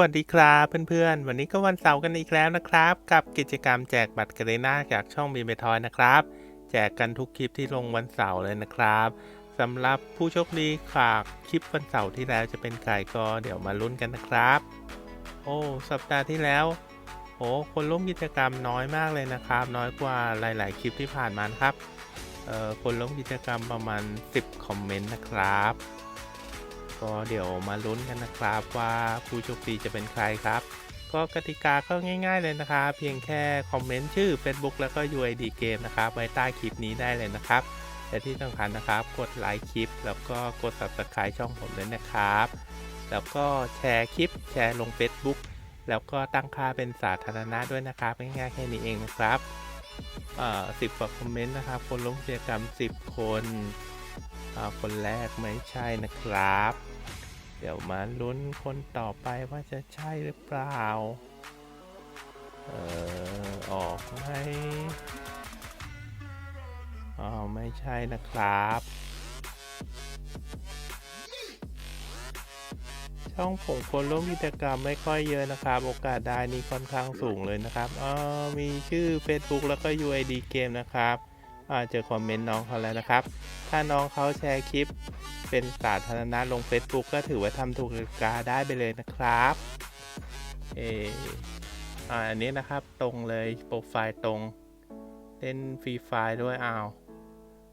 วัสดีครับเพื่อนๆ วันนี้ก็วันเสาร์กันอีกแล้วนะครับ กับกิจกรรมแจกบัตรกรีนาจากช่องบีเบทอยนะครับ แจกกันทุกคลิปที่ลงวันเสาร์เลยนะครับสำหรับผู้โชคดีฝากคลิปวันเสาร์ที่แล้วจะเป็นใครก็เดี๋ยวมาลุ้นกันนะครับ โอ้สัปดาห์ที่แล้วโอ้คนร่วมกิจกรรมน้อยมากเลยนะครับ น้อยกว่าหลาย ๆ คลิปที่ผ่านมานครับเอ่อคนร่วมกิจกรรมประมาณ 10 คอมเมนต์นะครับ ก็เดี๋ยวมาลุ้นกันนะครับว่าผู้โชคดีจะเป็นใครครับ ก็กติกาก็ง่าย ๆเลยนะครับ เพียงแค่คอมเมนต์ชื่อ Facebook แล้วก็ UID เกมนะครับไว้ใต้คลิปนี้ได้เลยนะครับและที่สำคัญนะครับ กดไลค์คลิป แล้วก็กด Subscribe ช่องผมด้วยนะครับ แล้วก็แชร์คลิป แชร์ลง Facebook แล้วก็ตั้งค่าเป็นสาธารณะด้วยนะครับง่ายๆแค่นี้เองนะครับเอ่อสิบกว่าคอมเมนต์นะครับ คนลงกิจกรรม 10 คนอ่าคนแรกไม่ใช่นะครับ เดี๋ยวมาลุ้นคนต่อไปว่าจะใช่หรือเปล่า เออออกไหมอ๋อไม่ใช่นะครับ ช่องผมคนร่วมกิจกรรมไม่ค่อยเยอะนะครับ โอกาสได้นี่ค่อนข้างสูงเลยนะครับอ๋อมีชื่อ Facebook แล้วก็ UID เกมนะครับ เจอคอมเมนต์น้องเขาแล้วนะครับ ถ้าน้องเขาแชร์คลิป เป็นสาธารณะลง Facebook ก็ถือว่าทำถูกกติกาได้ไปเลยนะครับเอ่ออันนี้นะครับตรงเลยโปรไฟล์ตรงเล่นฟรีไฟล์ด้วยอ้าว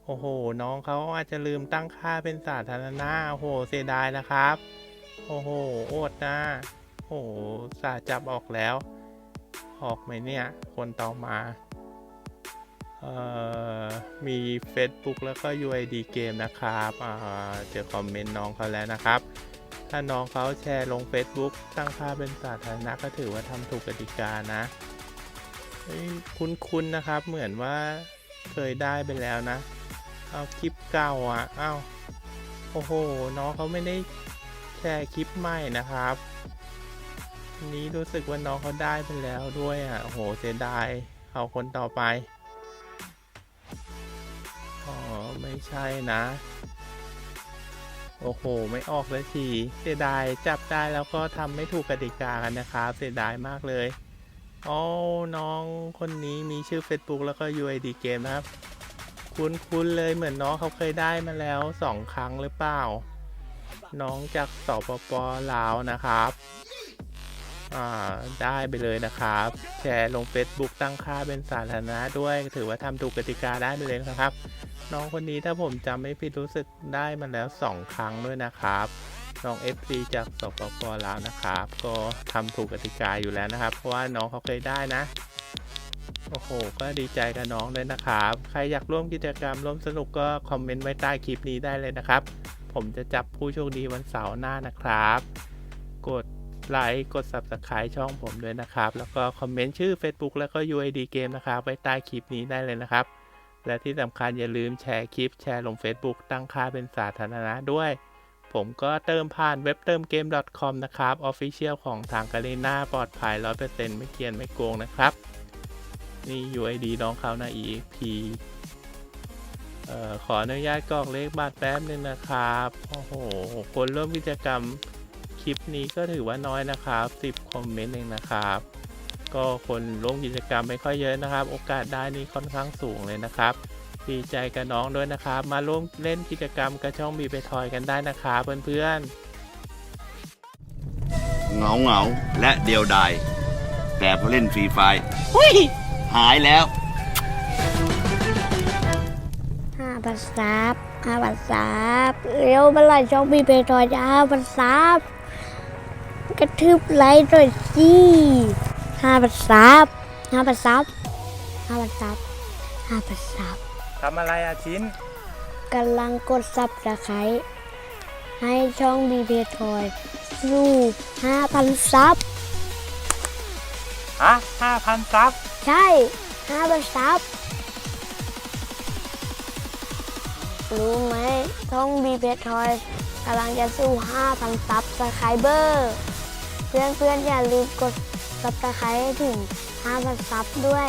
โอ้โห น้องเขาอาจจะลืมตั้งค่าเป็นสาธารณะโอ้โหเสียดายนะครับ โอ้โหโอดนะโอ้โหสาจับออกแล้ว ออกไหมเนี่ย คนต่อมา มี Facebook แล้วก็ UID เกมนะครับเจอคอมเมนต์น้องเขาแล้วนะครับ ถ้าน้องเขาแชร์ลง Facebook ตั้งค่าเป็นสาธารณะก็ถือว่าทำถูกกติกานะคุ้นๆนะครับเหมือนว่าเคยได้ไปแล้วนะ เอาคลิปเก่าอะอ้าวโอ้โห น้องเขาไม่ได้แชร์คลิปใหม่นะครับ นี้รู้สึกว่าน้องเขาได้ไปแล้วด้วยอะโอ้โหเสียดายเอาคนต่อไป ไม่ใช่นะ โอ้โห ไม่ออกเลยทีเสียดายจับได้แล้วก็ทำไม่ถูกกติกากันนะครับเสียดายมากเลยอ๋อน้องคนนี้มีชื่อ Facebook แล้วก็ UID เกมนะครับ คุ้นๆเลยเหมือนน้องเขาเคยได้มาแล้วสองครั้งหรือเปล่า น้องจากสปปลาวนะครับ ได้ไปเลยนะครับ แชร์ลง Facebook ตั้งค่าเป็นสาธารณะด้วย ถือว่าทำถูกกติกาได้ไปเลยนะครับ น้องคนนี้ถ้าผมจำไม่ผิดรู้สึกได้มาแล้ว 2 ครั้งด้วยนะครับน้อง FC จากสปปลาวนะครับ ก็ทำถูกกติกาอยู่แล้วนะครับ เพราะว่าน้องเขาเคยได้นะโอ้โห ก็ดีใจกับน้องเลยนะครับ ใครอยากร่วมกิจกรรมร่วมสนุกก็คอมเมนต์ไว้ใต้คลิปนี้ได้เลยนะครับ ผมจะจับผู้โชคดีวันเสาร์หน้านะครับ กด ไลค์กด Subscribe ช่องผมด้วยนะครับ แล้วก็คอมเมนต์ชื่อ Facebook แล้วก็ UID เกมนะครับ ไว้ใต้คลิปนี้ได้เลยนะครับ และที่สำคัญอย่าลืมแชร์คลิปแชร์ลง Facebook ตั้งค่าเป็นสาธารณะด้วย ผมก็เติมผ่านเว็บเติมเกม .com นะครับ Official ของทางกาเลน่าปลอดภัย 100%ไม่เกียนไม่โกงนะครับ นี่ UID น้องเขานะ EP ออขออนุญาตกรอกเลขบัตรแป๊บนึงนะครับ โอ้โห คนร่วมกิจกรรม ลิปนี้ก็ถือว่าน้อยนะครับ 10 คอมเมนต์เองนะครับ ก็คนร่วมกิจกรรมไม่ค่อยเยอะนะครับ โอกาสได้นี่ค่อนข้างสูงเลยนะครับ ดีใจกับน้องด้วยนะครับ มาร่วมเล่นกิจกรรมกระช่องบีไปทอยกันได้นะครับเพื่อนๆเหงาเหงาๆและเดียวดายแต่พอเล่นฟรีไฟร์หายแล้วห้าพันซับห้าพันซับเร็วเมื่อไหร่ช่องมีเพจอยจะห้าพันซับ กระทืบไลค์หน่อยสิห้าพันซับห้าพันซับห้าพันซับห้าพันซับทำอะไรอาชิ้นกำลังกดซับสไครต์ให้ช่องมีเพจอยสู้ห้าพันซับฮะห้าพันซับใช่ห้าพันซับรู้ไหมช่องบีเพจทอยกำลังจะสู้ 5,000 ซับสไครเบอร์ เพื่อนเพื่อนๆอย่าลืมกดซับสไครต์ให้ถึง5,000ซับด้วย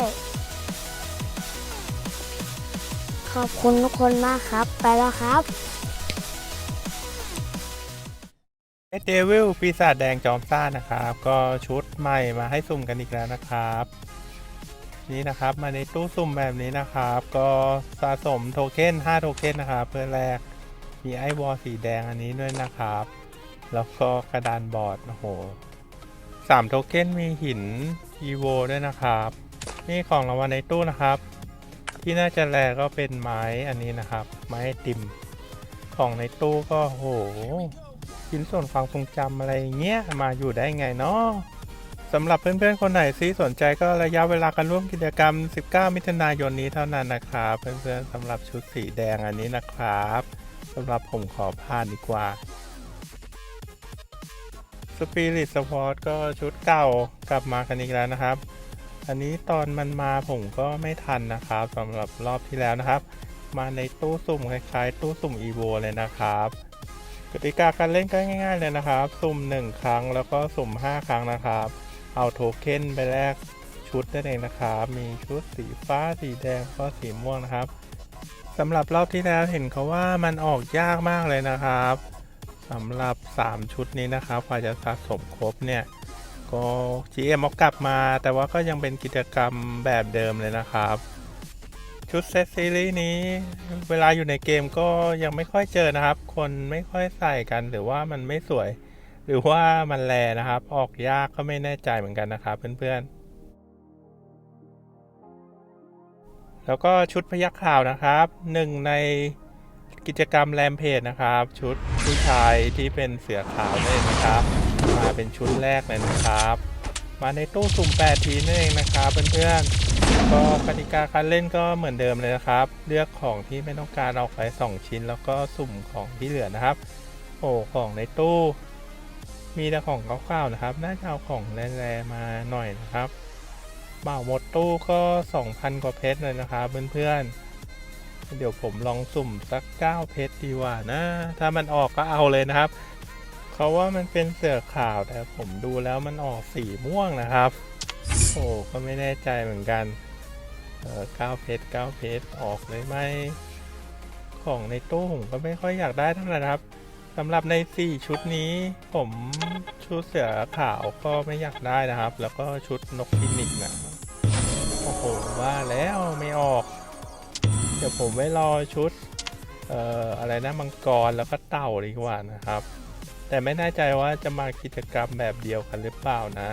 ขอบคุณทุกคนมากครับ ไปแล้วครับเดวิลปีศาจแดงจอมซ่านะครับ ก็ชุดใหม่มาให้สุ่มกันอีกแล้วนะครับ นี่นะครับมาในตู้สุ่มแบบนี้นะครับ ก็สะสมโทเค็น5โทเค็นนะครับ เพื่อแลกมีไอวอลสีแดงอันนี้ด้วยนะครับ แล้วก็กระดานบอร์ดโอ้โห สามโทเค็นมีหินอีโวด้วยนะครับ นี่ของรางวัลในตู้นะครับ ที่น่าจะแลกก็เป็นไม้อันนี้นะครับ ไม้ติมของในตู้ก็โหชิ้นส่วนความทรงจำอะไรเงี้ยมาอยู่ได้ไงเนาะสำหรับเพื่อนๆ คนไหนที่สนใจก็ระยะเวลาการร่วมกิจกรรม 19 มิถุนายนนี้เท่านั้นนะครับ เพื่อนๆสำหรับชุดสีแดงอันนี้นะครับสำหรับผมขอผ่านดีกว่า สปิริตสปอร์ตก็ชุดเก่ากลับมากันอีกแล้วนะครับ อันนี้ตอนมันมาผมก็ไม่ทันนะครับสำหรับรอบที่แล้วนะครับ มาในตู้สุ่มคล้ายๆ ตู้สุ่ม EVO เลยนะครับกติกาการเล่นก็ง่าย ๆ เลยนะครับ สุ่ม 1 ครั้งแล้วก็สุ่ม 5 ครั้งนะครับ เอาโทเค็นไปแลกชุดนั่นเองนะครับ มีชุดสีฟ้าสีแดงก็สีม่วงนะครับสำหรับรอบที่แล้วเห็นเขาว่ามันออกยากมากเลยนะครับ สำหรับ 3 ชุดนี้นะครับกว่าจะสะสมครบเนี่ย ก็ GM เอากลับมา แต่ว่าก็ยังเป็นกิจกรรมแบบเดิมเลยนะครับ ชุดเซตซีรีส์นี้ เวลาอยู่ในเกมก็ยังไม่ค่อยเจอนะครับ คนไม่ค่อยใส่กันหรือว่ามันไม่สวย หรือว่ามันแลนะครับ ออกยากก็ไม่แน่ใจเหมือนกันนะครับเพื่อนๆแล้วก็ชุดพยักข่าวนะครับหนึ่งใน กิจกรรมแรมเพจนะครับ ชุดผู้ชายที่เป็นเสือขาวนั่นะครับ มาเป็นชุดแรกเลยนะครับ มาในตู้สุ่ม 8 ทีนั่นเองนะครับเพื่อนๆก็กติกาการเล่นก็เหมือนเดิมเลยนะครับ เลือกของที่ไม่ต้องการออกไป2ชิ้น แล้วก็สุ่มของที่เหลือนะครับ โอ้ของในตู้ มีแต่ของเก่าๆนะครับ น่าจะเอาของแร่ๆมาหน่อยนะครับเบ่าหมดตู้ก็ 2,000 กว่าเพชรเลยนะครับเพื่อนๆ เดี๋ยวผมลองสุ่มสัก9เพชรดีกว่านะ ถ้ามันออกก็เอาเลยนะครับ เขาว่ามันเป็นเสือขาวแต่ผมดูแล้วมันออกสีม่วงนะครับโอ้ก็ไม่แน่ใจเหมือนกันเออเก้าเพชรเก้าเพชรออกเลยไหมของในตู้ผมก็ไม่ค่อยอยากได้เท่าไหร่นะครับสำหรับใน 4 ชุดนี้ ผมชุดเสือขาวก็ไม่อยากได้นะครับ แล้วก็ชุดนกฟินิกนะโอ้โหว่าแล้วไม่ออก เดี๋ยวผมไว้รอชุดเอ่ออะไรนะมังกรแล้วก็เต่าดีกว่านะครับ แต่ไม่แน่ใจว่าจะมากิจกรรมแบบเดียวกันหรือเปล่านะ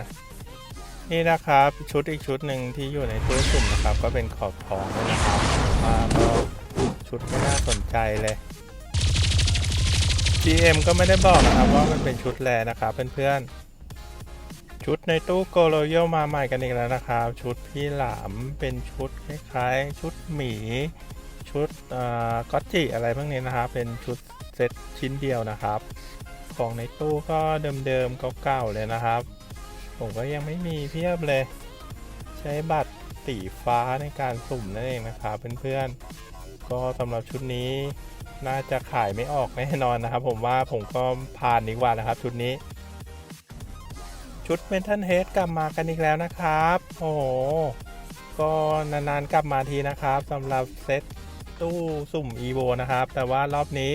นี่นะครับชุดอีกชุดหนึ่งที่อยู่ในตู้สุ่มนะครับ ก็เป็นขอบทองนะครับว่าก็ชุดไม่น่าสนใจเลย GM ก็ไม่ได้บอกนะครับว่ามันเป็นชุดแรนะครับเพื่อนๆ ชุดในตู้โกโรโยมาใหม่กันอีกแล้วนะครับ ชุดพี่หลามเป็นชุดคล้ายๆ ชุดหมี ชุดก็อตจิอะไรพวกนี้นะครับ เป็นชุดเซตชิ้นเดียวนะครับ ของในตู้ก็เดิมๆเก่าๆเลยนะครับ ผมก็ยังไม่มีเพียบเลย ใช้บัตรสีฟ้าในการสุ่มนั่นเองนะครับเพื่อนๆ ก็สำหรับชุดนี้น่าจะขายไม่ออกแน่นอนนะครับ ผมว่าผมก็ผ่านดีกว่านะครับชุดนี้ ชุดเมทัลเฮดกลับมากันอีกแล้วนะครับ โอ้โหก็นานๆกลับมาทีนะครับสำหรับเซต ตู้สุ่ม EVO นะครับ แต่ว่ารอบนี้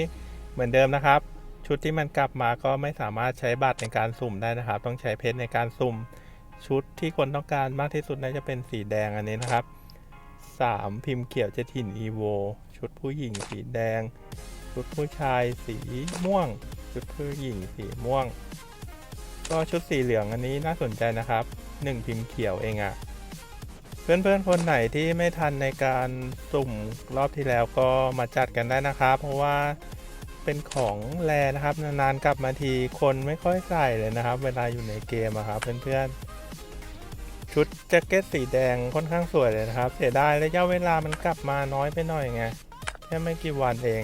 เหมือนเดิมนะครับ ชุดที่มันกลับมาก็ไม่สามารถใช้บัตรในการสุ่มได้นะครับ ต้องใช้เพชรในการสุ่ม ชุดที่คนต้องการมากที่สุดน่าจะเป็นสีแดงอันนี้นะครับ 3 พิมพ์เขียวเจถิ่น EVO ชุดผู้หญิงสีแดง ชุดผู้ชายสีม่วง ชุดผู้หญิงสีม่วง ก็ชุดสีเหลืองอันนี้น่าสนใจนะครับ 1 พิมพ์เขียวเองอะ่ะ เพื่อนๆคนไหนที่ไม่ทันในการสุ่มรอบที่แล้วก็มาจัดกันได้นะครับ เพราะว่าเป็นของแรนะครับ นานๆกลับมาทีคนไม่ค่อยใส่เลยนะครับ เวลาอยู่ในเกมอะครับเพื่อนๆชุดแจ็คเก็ตสีแดงค่อนข้างสวยเลยนะครับ เสียดายระยะเวลามันกลับมาน้อยไปหน่อยไงแค่ไม่กี่วันเอง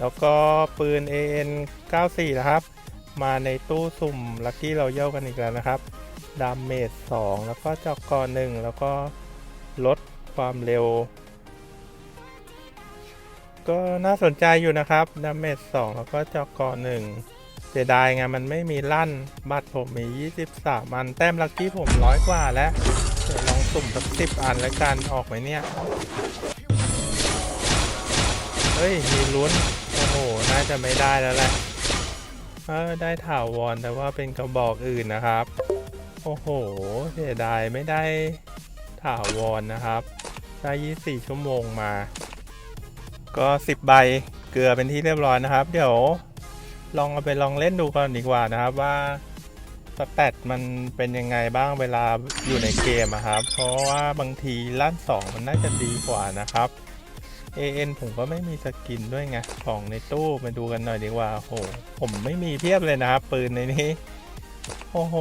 แล้วก็ปืน AN 94 นะครับ มาในตู้สุ่มลัคกี้เราเย่ากันอีกแล้วนะครับ ดาเมจ2แล้วก็จอกกอหนึ่งแล้วก็ลดความเร็ว ก็น่าสนใจอยู่นะครับ ดาเมจ2แล้วก็จอกกอหนึ่งเสียดายไงมันไม่มีลั่น บัตรผมมี 23 อัน แต้มลัคกี้ผมร้อยกว่าแล้วเดี๋ยวลองสุ่มสักสิบอันแล้วกันออกไหมเนี่ย เฮ้ย มีลุ้น โอ้โห น่าจะไม่ได้แล้วแหละเออได้ถาวรแต่ว่าเป็นกระบอกอื่นนะครับ อ้โห เสียดายไม่ได้ถาวรนะครับ ได้24 ชั่วโมงมา ก็ 10 ใบเกลือเป็นที่เรียบร้อยนะครับ เดี๋ยวลองเอาไปลองเล่นดูก่อนดีกว่านะครับว่าสแตทมันเป็นยังไงบ้างเวลาอยู่ในเกมอะครับ เพราะว่าบางทีลั่น2มันน่าจะดีกว่านะครับ AN ผมก็ไม่มีสกินด้วยไงของในตู้มาดูกันหน่อยดีกว่าโอ้โหผมไม่มีเพียบเลยนะครับ ปืนในนี้ โอ้โห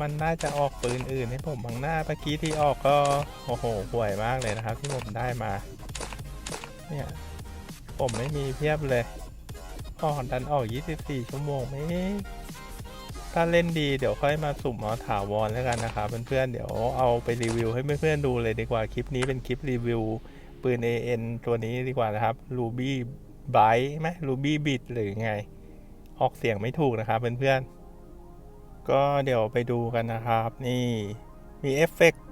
มันน่าจะออกปืนอื่นให้ผมบางหน้าเมื่อกี้ที่ออกก็โอ้โหห่วยมากเลยนะครับ ที่ผมได้มา เนี่ย ผมไม่มีเพียบเลยออกดันออก 24 ชั่วโมงไม่ถ้าเล่นดีเดี๋ยวค่อยมาสุ่มเอาถาวรแล้วกันนะครับเพื่อนๆเดี๋ยวเอาไปรีวิวให้เพื่อนๆดูเลยดีกว่าคลิปนี้เป็นคลิปรีวิวปืน AN ตัวนี้ดีกว่านะครับ Ruby Byte ไหม Ruby Bit หรือไง ออกเสียงไม่ถูกนะครับเพื่อนๆ ก็เดี๋ยวไปดูกันนะครับ นี่มีเอฟเฟกต์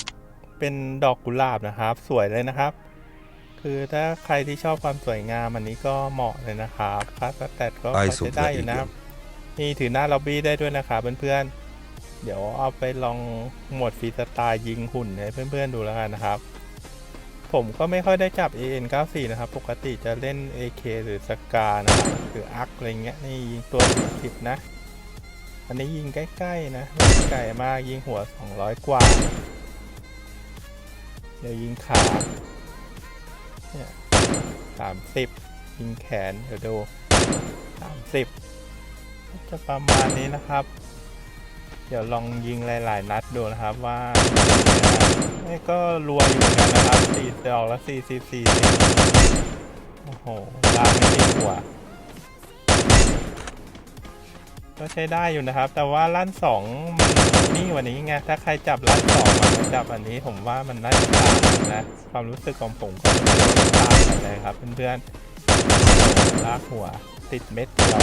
เป็นดอกกุหลาบนะครับ สวยเลยนะครับ คือถ้าใครที่ชอบความสวยงามอันนี้ก็เหมาะเลยนะครับค่าสแตทก็พอ Eye ใช้ได้อยู่นะครับนี่ถือหน้าล็อบบี้ได้ด้วยนะครับเพื่อนๆ เดี๋ยวเอาไปลองโหมดฟรีสไตล์ยิงหุ่นให้เพื่อนๆดูแล้วกันนะครับ ผมก็ไม่ค่อยได้จับ AN94 นะครับ ปกติจะเล่น AK หรือสกานะครับหรืออาร์คอะไรเงี้ยนี่ยิงตัว40นะ อันนี้ยิงใกล้ๆนะไม่ไกลมากยิงหัว 200 กว่า เดี๋ยวยิงขาเนี่ย30ยิงแขน เดี๋ยวดู30จะประมาณนี้นะครับ เดี๋ยวลองยิงหลายๆ นัดดูนะครับว่านี่ก็รวยอยู่นกันนะครับสี่ดอกละสี่สิบสี่สิบโอ้โหลาไม่ติดหัว ก็ใช้ได้อยู่นะครับ แต่ว่าลั่นสองมันนี่กว่านี้ไงถ้าใครจับลั่นสองมาจับอันนี้ผมว่ามันน่าจะตางกันะความรู้สึกของผมก็ตางกันเลยครับเพื่อนๆลากหัวติดเม็ดเดียว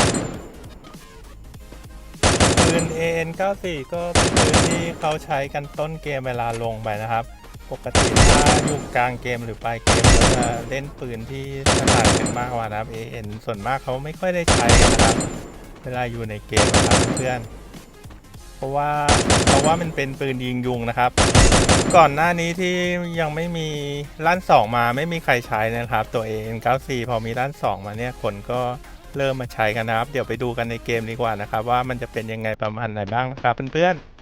ปืน AN94 ก็เป็นปืนที่เขาใช้กันต้นเกมเวลาลงไปนะครับ ปกติถ้าอยู่กลางเกมหรือปลายเกมจะเล่นปืนที่ถนัดกันมากกว่านะครับ AN ส่วนมากเขาไม่ค่อยได้ใช้นะครับ เวลาอยู่ในเกมนะครับเพื่อน เพราะว่าเพราะว่ามันเป็นปืนยิงยุงนะครับ ก่อนหน้านี้ที่ยังไม่มีลั่นสองมาไม่มีใครใช้นะครับ ตัว AN94 พอมีลั่นสองมาเนี่ยคนก็เริ่มมาใช้กันนะครับ เดี๋ยวไปดูกันในเกมดีกว่านะครับ ว่ามันจะเป็นยังไงประมาณไหนบ้างนะครับเพื่อนๆ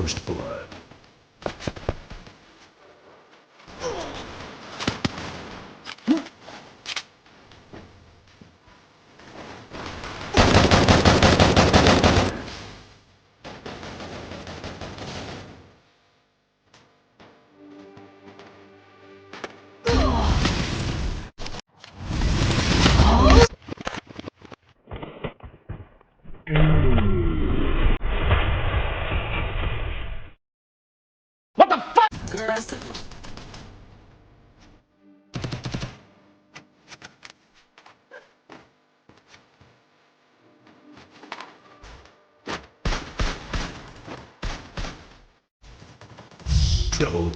First blood.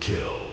Kill.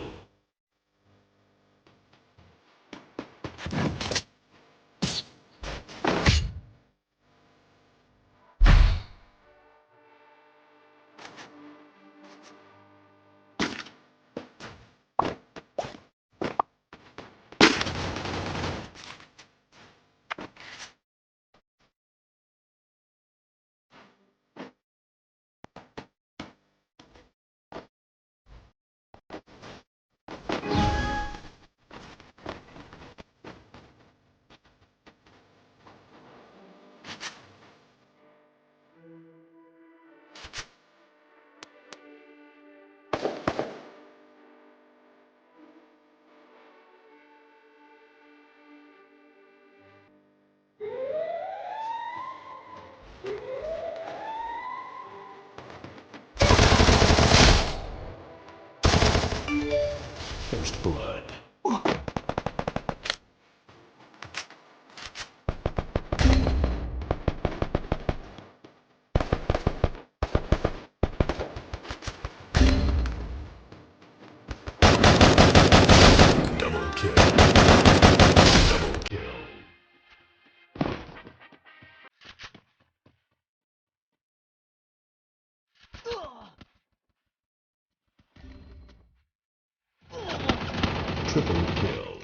First blood. Triple kill.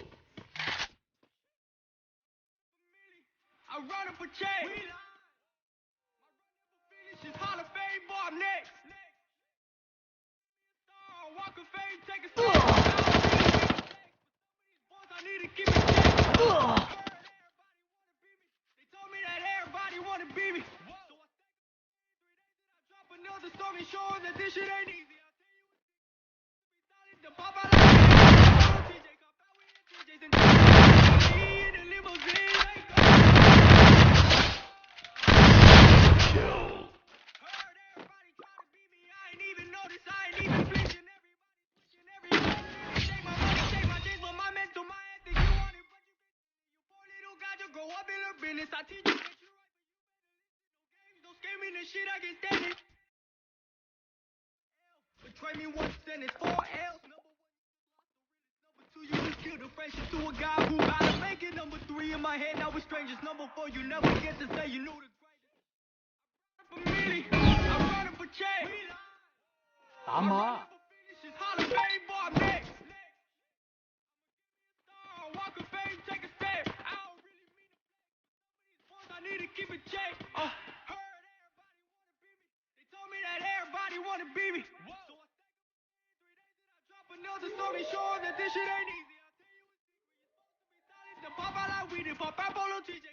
Don't scare me, the shit I can stand it. Betray me once, then it's four L's. Number two, you just killed a friendship to a guy who gotta make it. Number three, in my head, now we're strangers. Number four, you never get to say you knew the greatest for Millie. I'm running for. I'm up. Hall of Fame, boy, I'm next. Shit ain't easy. I tell you what's secret, you're supposed to be solid. The pop out like we did, out on TJ,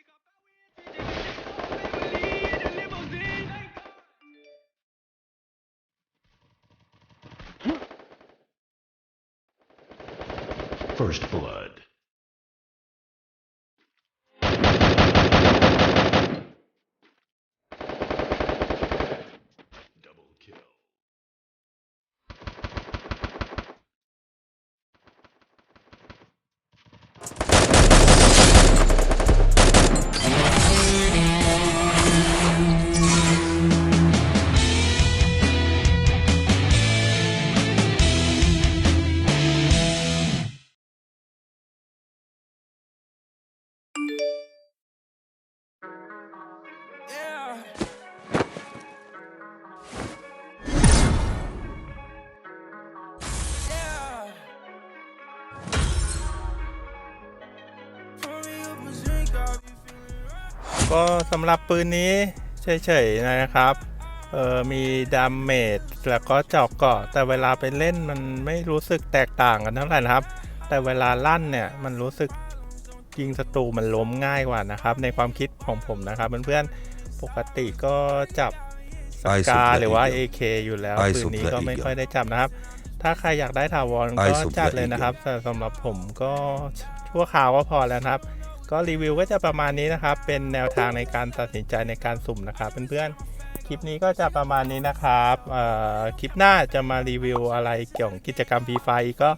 ก็สำหรับปืนนี้เฉยๆนะครับเออมีดาเมจแล้วก็เจาะเกาะแต่เวลาไปเล่นมันไม่รู้สึกแตกต่างกันเท่าไหร่นะครับ แต่เวลาลั่นเนี่ยมันรู้สึกยิงศัตรูมันล้มง่ายกว่านะครับ ในความคิดของผมนะครับเพื่อนๆปกติก็จับส I กา supply หรือว่า eagle. AK อยู่แล้ว I ปืนนี้ supply ก็ไม่ eagle. ค่อยได้จับนะครับ ถ้าใครอยากได้ถาวร I ก็ supply จัดเลยนะครับแต่สำหรับผมก็ชั่วคราวก็พอแล้วนะครับ ก็รีวิวก็จะประมาณนี้นะครับ เป็นแนวทางในการตัดสินใจในการสุ่มนะครับเพื่อนๆ คลิปนี้ก็จะประมาณนี้นะครับเอ่อคลิปหน้าจะมารีวิวอะไรเกี่ยวกับกิจกรรมฟรีไฟก็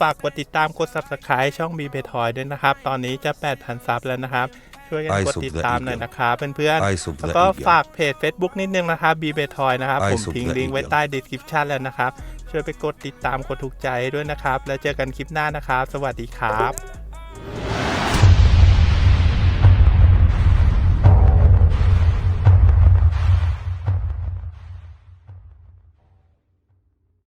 ฝากกดติดตามกด subscribe ช่อง b ีเบทอยด้วยนะครับ ตอนนี้จะ 8,000 ซับแล้วนะครับ ช่วยกัน I กดติดตามหน่อยนะครับเพื่อน I ๆ supply แล้วก็ eagle. ฝากเพจ Facebook นิดนึงนะครับ b ีเบทอยนะครับ I ผมทิ้ง supply ลิงก์ไว้ eagle. ใต้ description แล้วนะครับ ช่วยไปกดติดตามกดถูกใจด้วยนะครับ แล้วเจอกันคลิปหน้านะครับ สวัสดีครับ